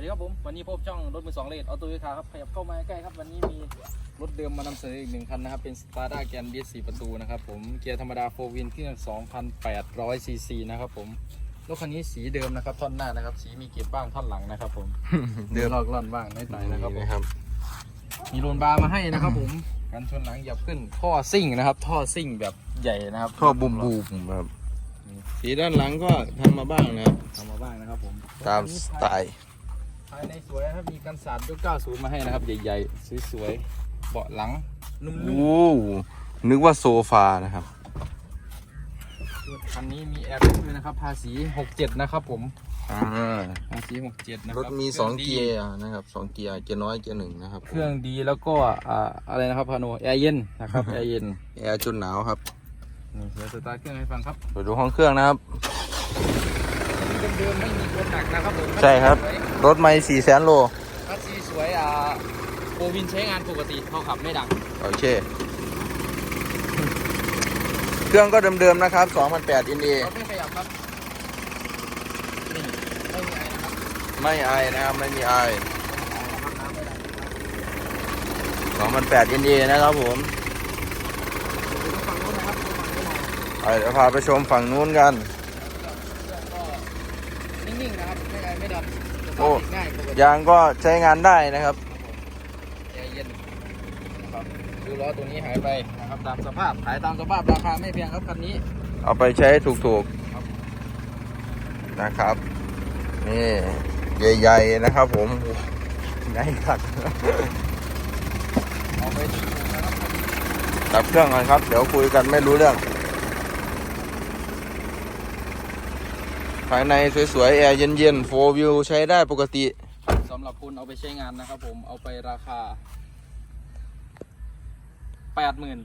วัสดีครับผมวันนี้พบช่องรถมือสองเลดออโต้ยูคาครับขยับเข้ามาใกล้ครับวันนี้มีรถเดิมมานำเสนออีกหนึ่งคันนะครับเป็น s t a r d a แกน b 4ประตูนะครับผมเกียร์ธรรมดาโฟวินเครื่อง2,800ซีซีนะครับผมรถคันนี้สีเดิมนะครับท่อนหน้านะครับ สีมีเก็บบ้างท่อนหลังนะครับ ผมเดิมลอกล่อนบ้างไม่ตายนะครับผมนะครับมีโรนบาร์มาให้นะครับ ผมกันชนหลังหยับขึ้นท่อซิ่งนะครับ ท่อซิ่งแบบใหญ่นะครับท่อบูมบูมครับสีด้านหลังก็ทำมาบ้างนะครับทำมาบ้างนะครับผมตามสไตล์ ภายในสวยนะครับ มีกันสาดยุค90 มาให้นะครับ ใหญ่ๆ สวยๆ เบาะหลัง นุ่มโอ้นึกว่าโซฟานะครับๆคันนี้มีแอร์ด้วยนะครับ ภาษี 67 นะครับผม อ่าภาษี 67 นะครรัถบมีคสรื่องดีเกียร์นะครับสองเกียร์เกียร์น้อยเกียร์หนึ่งนะครับเครื่องดีแล้วก็อ่าอะไรนะครับพาโนแอร์เย็นนะครับ แอร์เย็นแอร์จนหนาวครับนี่เดี๋ยวสตาร์ทเครื่องให้ฟังครับไปดูห้องเครื่องนะครับ เดิมๆไม่มีคนหนักนะครับผมใช่ครับสวยรถไม่สี่แสนโลภาษีสวยอ่าโปรวินใช้งานปกติเขาขับไม่ดังโอเค เครื่องก็เดิมๆนะครับ2008 NA รถไม่ขยับครับนี่ไม่มีไอนะครับไม่ไอนะครับไม่มีไอน้ำไม่ดัง2008 NA นะครับผมดูฝั่งนู้นนะครับดูฝั่งนู้นหน่อยไปเดี๋ยวพาไปชมฝั่งนู้นกันเครื่องก็ นิ่งๆนะครับไม่ไอไม่ดับสโอ้ตาร์ทติดง่ายปกติยางก็ใช้งานได้นะครับ แอร์เย็นนะครับดูล้อตัวนี้หายไปนะครับตามสภาพขายตามสภาพราคาไม่แพงครับคันนี้ เอาไปใช้ถูกครับ ๆนะครับ นี่ใหญ่ๆนะครับผมใหญ่ครับเอาไปถูกนะครับ ดับเครื่องก่อนครับ เดี๋ยวคุยกันไม่รู้เรื่อง ภายในสวยๆ แอร์เย็นๆโฟวิวใช้ได้ปกติสำหรับคุณเอาไปใช้งานนะครับผมเอาไปราคาแปดหมื่น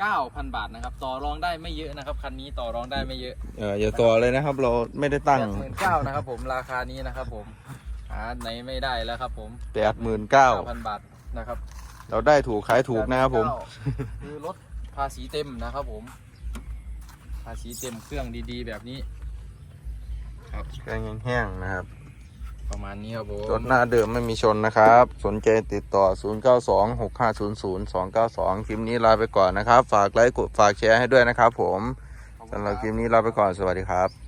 เก้าพันบาทนะครับ ต่อรองได้ไม่เยอะนะครับ คันนี้ต่อรองได้ไม่เยอะเอออย่าต่อเลยนะครับ เราไม่ได้ตั้งแปดหมื่นเก้านะครับผมราคานี้นะครับผมหาไหนไม่ได้แล้วครับผมแปดหมื่นเก้าพันบาทนะครับเราได้ถูกขายถูกนะครับผม 89คือรถภาษีเต็มนะครับผม ภาษีเต็มเครื่องดีๆ แบบนี้ ครับเครื่องแห้งๆนะครับ ประมาณนี้ครับผมรถหน้าเดิมไม่มีชนนะครับ สนใจติดต่อ 0926500292 คลิปนี้ลาไปก่อนนะครับ ฝากไลค์กดฝากแชร์ให้ด้วยนะครับผมสำหรับคลิปนี้ลาไปก่อนสวัสดีครับ